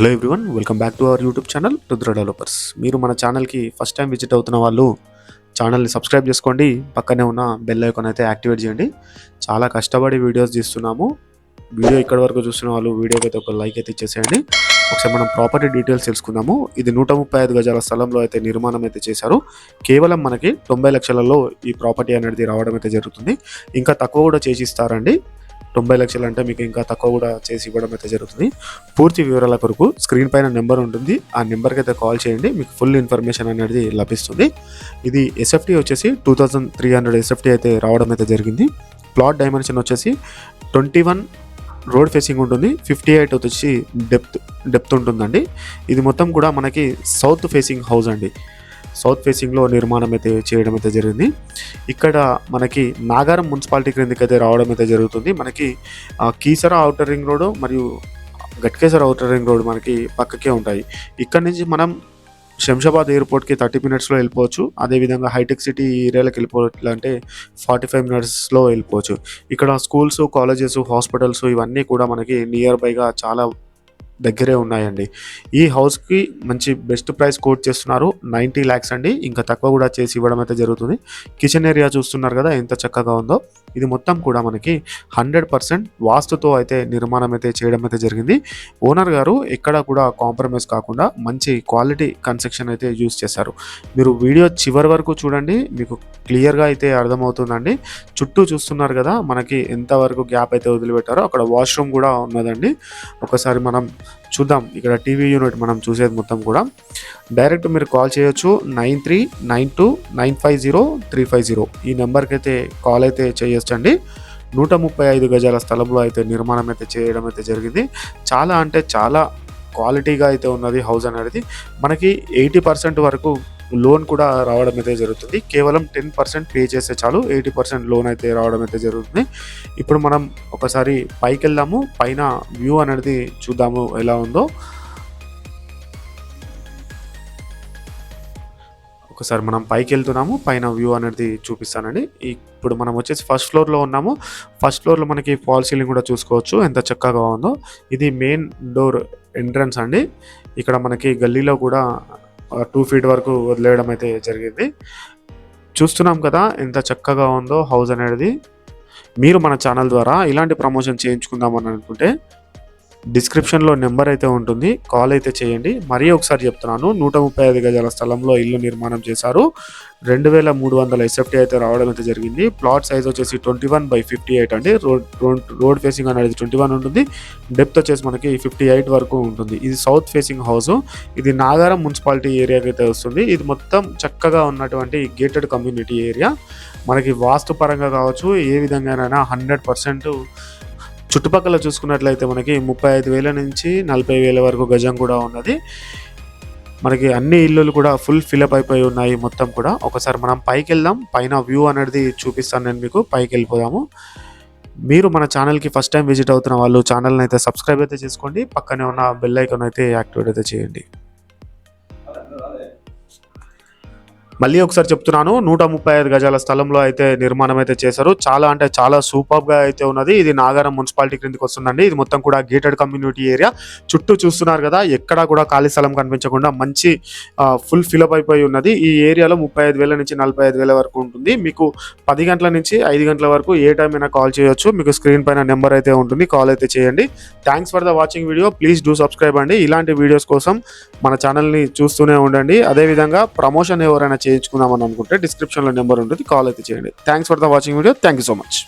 Hello everyone welcome back to our YouTube channel Rudra developers. మీరు మన ఛానల్కి first time visit అవుతున్న వాళ్ళు ఛానల్ని సబ్స్క్రైబ్ చేసుకోండి పక్కనే ఉన్న బెల్ ఐకాన్ అయితే యాక్టివేట్ చేయండి. చాలా కష్టపడి వీడియోస్ తీస్తున్నాము. వీడియో ఇక్కడి వరకు చూస్తున్న వాళ్ళు వీడియోకి అయితే ఒక లైక్ అయితే ఇచ్చేసేయండి. ఒకసారి మనం ప్రాపర్టీ డీటెయిల్స్ తెలుసుకుందాము. ఇది నూట ముప్పై ఐదు గజాల స్థలంలో అయితే నిర్మాణం అయితే చేశారు. కేవలం మనకి తొంభై లక్షలలో ఈ ప్రాపర్టీ అనేది రావడం అయితే జరుగుతుంది. ఇంకా తక్కువ కూడా చేసి ఇస్తారండి. తొంభై లక్షలు అంటే మీకు ఇంకా తక్కువ కూడా చేసి ఇవ్వడం అయితే జరుగుతుంది. పూర్తి వివరాల కొరకు స్క్రీన్ పైన నెంబర్ ఉంటుంది. ఆ నెంబర్కి అయితే కాల్ చేయండి. మీకు ఫుల్ ఇన్ఫర్మేషన్ అనేది లభిస్తుంది. ఇది ఎస్ఎఫ్టీ వచ్చేసి two thousand three hundred SFT అయితే రావడం అయితే జరిగింది. ప్లాట్ డైమెన్షన్ వచ్చేసి ట్వంటీ వన్ రోడ్ ఫేసింగ్ ఉంటుంది. ఫిఫ్టీ ఎయిట్ వచ్చేసి డెప్త్ డెప్త్ ఉంటుందండి. ఇది మొత్తం కూడా మనకి సౌత్ ఫేసింగ్ హౌస్ అండి. సౌత్ ఫేసింగ్లో నిర్మాణం అయితే చేయడం అయితే జరిగింది. ఇక్కడ మనకి నాగారం మున్సిపాలిటీ క్రిందకి అయితే రావడం అయితే జరుగుతుంది. మనకి కీసర అవుటర్ రింగ్ రోడ్ మరియు గట్కేసర్ అవుటర్ రింగ్ రోడ్ మనకి పక్కకే ఉంటాయి. ఇక్కడ నుంచి మనం శంషాబాద్ ఎయిర్పోర్ట్కి థర్టీ మినిట్స్లో వెళ్ళిపోవచ్చు. అదేవిధంగా హైటెక్ సిటీ ఏరియాలోకి వెళ్ళిపోవాలంటే ఫార్టీ ఫైవ్ మినిట్స్లో వెళ్ళిపోవచ్చు. ఇక్కడ స్కూల్స్ కాలేజెస్ హాస్పిటల్స్ ఇవన్నీ కూడా మనకి నియర్ బైగా చాలా దగ్గరే ఉన్నాయండి. ఈ హౌస్కి మంచి బెస్ట్ ప్రైస్ కోట్ చేస్తున్నారు. నైంటీ ల్యాక్స్ అండి. ఇంకా తక్కువ కూడా చేసి ఇవ్వడం అయితే జరుగుతుంది. కిచెన్ ఏరియా చూస్తున్నారు కదా ఎంత చక్కగా ఉందో. ఇది మొత్తం కూడా మనకి హండ్రెడ్ పర్సెంట్ వాస్తుతో అయితే నిర్మాణం అయితే చేయడం అయితే జరిగింది. ఓనర్ గారు ఎక్కడ కూడా కాంప్రమైజ్ కాకుండా మంచి క్వాలిటీ కన్స్ట్రక్షన్ అయితే యూస్ చేశారు. మీరు వీడియో చివరి వరకు చూడండి మీకు క్లియర్గా అయితే అర్థమవుతుందండి. చుట్టూ చూస్తున్నారు కదా మనకి ఎంతవరకు గ్యాప్ అయితే వదిలిపెట్టారో అక్కడ వాష్రూమ్ కూడా ఉన్నదండి. ఒకసారి మనం చూద్దాం ఇక్కడ టీవీ యూనిట్ మనం చూసేది మొత్తం కూడా. డైరెక్ట్ మీరు కాల్ చేయొచ్చు nine three nine two nine five zero three five zero. ఈ నెంబర్కి అయితే కాల్ అయితే చేయొచ్చండి నూట ముప్పై ఐదు గజాల స్థలంలో అయితే నిర్మాణం అయితే చేయడం అయితే జరిగింది. చాలా అంటే చాలా క్వాలిటీగా అయితే ఉన్నది హౌస్ అనేది. మనకి ఎయిటీ పర్సెంట్ వరకు లోన్ కూడా రావడం అయితే జరుగుతుంది. కేవలం టెన్ పర్సెంట్ పే చేస్తే చాలు ఎయిటీ పర్సెంట్ లోన్ అయితే రావడం అయితే జరుగుతుంది. ఇప్పుడు మనం ఒకసారి పైకి వెళ్దాము. పైన వ్యూ అనేది చూద్దాము ఎలా ఉందో. ఒకసారి మనం పైకి వెళ్తున్నాము పైన వ్యూ అనేది చూపిస్తానండి. ఇప్పుడు మనం వచ్చేసి ఫస్ట్ ఫ్లోర్లో ఉన్నాము. ఫస్ట్ ఫ్లోర్లో మనకి ఫాల్ సీలింగ్ కూడా చూసుకోవచ్చు ఎంత చక్కగా ఉందో. ఇది మెయిన్ డోర్ ఎంట్రన్స్ అండి. ఇక్కడ మనకి గల్లీలో కూడా టూ ఫీట్ వరకు వదిలేయడం అయితే జరిగింది. చూస్తున్నాం కదా ఎంత చక్కగా ఉందో హౌస్ అనేది. మీరు మన ఛానల్ ద్వారా ఇలాంటి ప్రమోషన్ చేయించుకుందామని అనుకుంటే డిస్క్రిప్షన్లో నెంబర్ అయితే ఉంటుంది. కాల్ అయితే చేయండి. మరీ ఒకసారి చెప్తున్నాను నూట ముప్పై ఐదు గజాల స్థలంలో ఇల్లు నిర్మాణం చేశారు. రెండు వేల మూడు వందల ఎస్ఎఫ్టీ అయితే రావడం అయితే జరిగింది. ప్లాట్ సైజ్ వచ్చేసి twenty one by fifty eight అండి. రోడ్ రోడ్ రోడ్ ఫేసింగ్ అనేది ట్వంటీ వన్ ఉంటుంది. డెప్త్ వచ్చేసి మనకి ఫిఫ్టీ ఎయిట్ వరకు ఉంటుంది. ఇది సౌత్ ఫేసింగ్ హౌస్. ఇది నాగారం మున్సిపాలిటీ ఏరియాకి అయితే వస్తుంది. ఇది మొత్తం చక్కగా ఉన్నటువంటి గేటెడ్ కమ్యూనిటీ ఏరియా. మనకి వాస్తు పరంగా కావచ్చు ఏ విధంగానైనా హండ్రెడ్ పర్సెంట్ చుట్టుపక్కల చూసుకున్నట్లయితే మనకి ముప్పై ఐదు వేల నుంచి నలభై వేల వరకు గజం కూడా ఉన్నది. మనకి అన్ని ఇల్లులు కూడా ఫుల్ ఫిలప్ అయిపోయి ఉన్నాయి మొత్తం కూడా. ఒకసారి మనం పైకి వెళ్దాం పైన వ్యూ అనేది చూపిస్తాను నేను మీకు. పైకి వెళ్ళిపోదాము మీరు మన ఛానల్కి ఫస్ట్ టైం విజిట్ అవుతున్న వాళ్ళు ఛానల్ని అయితే సబ్స్క్రైబ్ అయితే చేసుకోండి. పక్కనే ఉన్న బెల్ ఐకాన్ అయితే యాక్టివేట్ అయితే చేయండి. మళ్ళీ ఒకసారి చెప్తున్నాను నూట ముప్పై ఐదు గజాల స్థలంలో అయితే నిర్మాణం అయితే చేశారు. చాలా అంటే చాలా సూపర్గా అయితే ఉన్నది. ఇది నాగారం మున్సిపాలిటీ క్రిందికి వస్తుందండి. ఇది మొత్తం కూడా గేటెడ్ కమ్యూనిటీ ఏరియా చుట్టూ చూస్తున్నారు కదా ఎక్కడా కూడా ఖాళీ స్థలం కనిపించకుండా మంచి ఫుల్ ఫిలప్ అయిపోయి ఉన్నది. ఈ ఏరియాలో ముప్పై ఐదు వేల నుంచి నలభై ఐదు వేల వరకు ఉంటుంది. మీకు పది గంటల నుంచి ఐదు గంటల వరకు ఏ టైం అయినా కాల్ చేయొచ్చు. మీకు స్క్రీన్ పైన నెంబర్ అయితే ఉంటుంది. కాల్ అయితే చేయండి. Thanks for the watching video please do subscribe అండి. ఇలాంటి వీడియోస్ కోసం మన ఛానల్ని చూస్తూనే ఉండండి. అదేవిధంగా ప్రమోషన్ ఎవరైనా చేయించుకుందామని అనుకుంటే డిస్క్రిప్షన్లో నెంబర్ ఉంటుంది. కాల్ అయితే చేయండి. Thanks for the watching video thank you so much